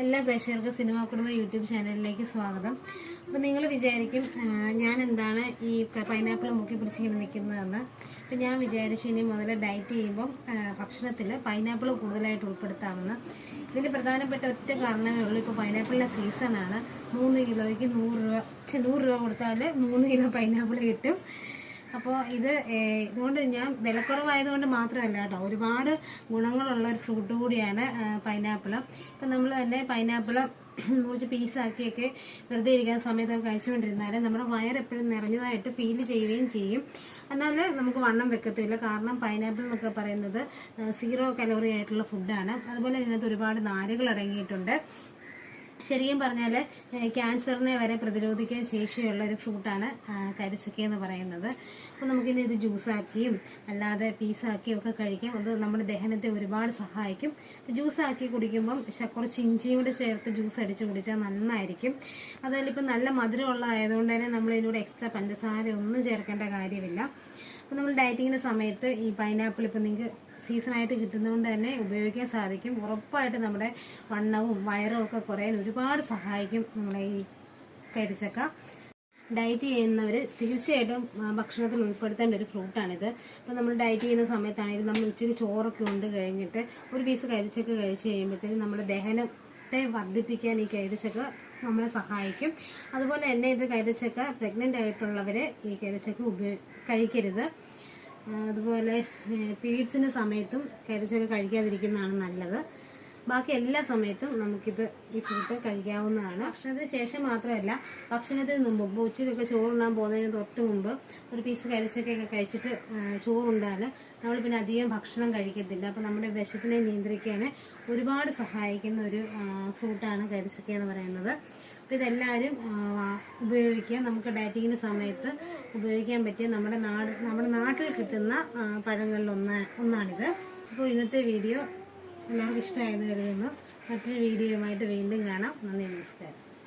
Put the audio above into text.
എല്ലാ പ്രേക്ഷകർക്കും സിനിമ കുടുംബ യൂട്യൂബ് ചാനലിലേക്ക് സ്വാഗതം. അപ്പോൾ നിങ്ങൾ വിചാരിക്കും ഞാൻ എന്താണ് ഈ പൈനാപ്പിൾ മുക്കി പിടിച്ചിങ്ങനെ നിൽക്കുന്നതെന്ന് അപ്പം ഞാൻ വിചാരിച്ചു ഇനി മുതൽ ഡയറ്റ് ചെയ്യുമ്പം ഭക്ഷണത്തിൽ പൈനാപ്പിൾ കൂടുതലായിട്ട് ഉൾപ്പെടുത്താമെന്ന്. ഇതിന് പ്രധാനപ്പെട്ട ഒറ്റ കാരണമേ ഉള്ളൂ ഇപ്പോൾ പൈനാപ്പിളിന്റെ സീസണാണ്. മൂന്ന് കിലോയ്ക്ക് നൂറ് രൂപ നൂറ് രൂപ കൊടുത്താൽ മൂന്ന് കിലോ പൈനാപ്പിൾ കിട്ടും. അപ്പോൾ ഇത് ഇതുകൊണ്ട് ഞാൻ വിലക്കുറവായതുകൊണ്ട് മാത്രമല്ല കേട്ടോ. ഒരുപാട് ഗുണങ്ങളുള്ള ഒരു ഫ്രൂട്ട് കൂടിയാണ് പൈനാപ്പിൾ ഇപ്പം നമ്മൾ തന്നെ പൈനാപ്പിൾ മുറിച്ച് പീസാക്കിയൊക്കെ വെറുതെ ഇരിക്കുന്ന സമയത്തൊക്കെ കഴിച്ചുകൊണ്ടിരുന്നാൽ നമ്മുടെ വയർ എപ്പോഴും നിറഞ്ഞതായിട്ട് ഫീൽ ചെയ്യുകയും ചെയ്യും. എന്നാൽ നമുക്ക് വണ്ണം വെക്കത്തില്ല കാരണം പൈനാപ്പിൾ എന്നൊക്കെ പറയുന്നത് സീറോ കലോറി ആയിട്ടുള്ള ഫുഡാണ് അതുപോലെ ഇതിനകത്ത് ഒരുപാട് നാരുകൾ അടങ്ങിയിട്ടുണ്ട്. ശരിക്കും പറഞ്ഞാൽ ക്യാൻസറിനെ വരെ പ്രതിരോധിക്കാൻ ശേഷിയുള്ള ഒരു ഫ്രൂട്ടാണ് കരിച്ചക്ക എന്ന് പറയുന്നത്. അപ്പോൾ നമുക്കിനി ഇത് ജ്യൂസാക്കിയും അല്ലാതെ പീസാക്കിയും ഒക്കെ കഴിക്കാം. അത് നമ്മുടെ ദഹനത്തെ ഒരുപാട് സഹായിക്കും. ജ്യൂസാക്കി കുടിക്കുമ്പം കുറച്ച് ഇഞ്ചിയും കൂടെ ചേർത്ത് ജ്യൂസ് അടിച്ച് കുടിച്ചാൽ നന്നായിരിക്കും. അതുപോലെ ഇപ്പം നല്ല മധുരമുള്ള ആയതുകൊണ്ട് തന്നെ നമ്മൾ ഇതിലൂടെ എക്സ്ട്രാ പഞ്ചസാര ഒന്നും ചേർക്കേണ്ട കാര്യമില്ല. അപ്പോൾ നമ്മൾ ഡയറ്റിങ്ങിന്റെ സമയത്ത് ഈ പൈനാപ്പിൾ ഇപ്പം നിങ്ങൾക്ക് സീസണായിട്ട് കിട്ടുന്നതുകൊണ്ട് തന്നെ ഉപയോഗിക്കാൻ സാധിക്കും. ഉറപ്പായിട്ട് നമ്മുടെ വണ്ണവും വയറും ഒക്കെ കുറയാൻ ഒരുപാട് സഹായിക്കും നമ്മുടെ ഈ കരിച്ചക്ക. ഡയറ്റ് ചെയ്യുന്നവർ തീർച്ചയായിട്ടും ഭക്ഷണത്തിൽ ഉൾപ്പെടുത്തേണ്ട ഒരു ഫ്രൂട്ടാണിത്. അപ്പോൾ നമ്മൾ ഡയറ്റ് ചെയ്യുന്ന സമയത്താണെങ്കിലും നമ്മൾ ഉച്ചയ്ക്ക് ചോറൊക്കെ ഉണ്ട് കഴിഞ്ഞിട്ട് ഒരു പീസ് കരിച്ചക്ക കഴിച്ച് കഴിയുമ്പോഴത്തേക്കും നമ്മുടെ ദഹനത്തെ വർദ്ധിപ്പിക്കാൻ ഈ കരിച്ചക്ക നമ്മളെ സഹായിക്കും. അതുപോലെ തന്നെ ഇത് കരിച്ചക്ക പ്രഗ്നന്റ് ആയിട്ടുള്ളവർ ഈ കരിച്ചക്ക ഉപയോഗ കഴിക്കരുത്. അതുപോലെ പീരീഡ്സിന്റെ സമയത്തും കരിച്ചൊക്കെ കഴിക്കാതിരിക്കുന്നതാണ് നല്ലത്. ബാക്കി എല്ലാ സമയത്തും നമുക്കിത് ഈ ഫുഡ് കഴിക്കാവുന്നതാണ്. ഭക്ഷണത്തിന് ശേഷം മാത്രമല്ല ഭക്ഷണത്തിന് മുമ്പ് ഇപ്പോൾ ഉച്ചയ്ക്കൊക്കെ ചോറുണ്ണാൻ പോകുന്നതിന് തൊട്ട് മുമ്പ് ഒരു പീസ് കരിച്ചൊക്കെ കഴിച്ചിട്ട് ചോറ് ചോറുണ്ടാൽ നമ്മൾ പിന്നെ അധികം ഭക്ഷണം കഴിക്കത്തില്ല. അപ്പോൾ നമ്മുടെ വിശപ്പിനെ നിയന്ത്രിക്കാൻ ഒരുപാട് സഹായിക്കുന്ന ഒരു ഫ്രൂട്ടാണ് കരിച്ചക്ക എന്ന് പറയുന്നത്. അപ്പോൾ ഇതെല്ലാവരും ഉപയോഗിക്കുക. നമുക്ക് ഡയറ്റിങ്ങിന്റെ സമയത്ത് ഉപയോഗിക്കാൻ പറ്റിയ നമ്മുടെ നാട് നമ്മുടെ നാട്ടിൽ കിട്ടുന്ന പഴങ്ങളിൽ ഒന്ന് ഒന്നാണിത്. അപ്പോൾ ഇന്നത്തെ വീഡിയോ എല്ലാവർക്കും ഇഷ്ടമായെന്ന് കരുതുന്നു. മറ്റൊരു വീഡിയോയുമായിട്ട് വീണ്ടും കാണാം. നന്ദി നമസ്കാരം.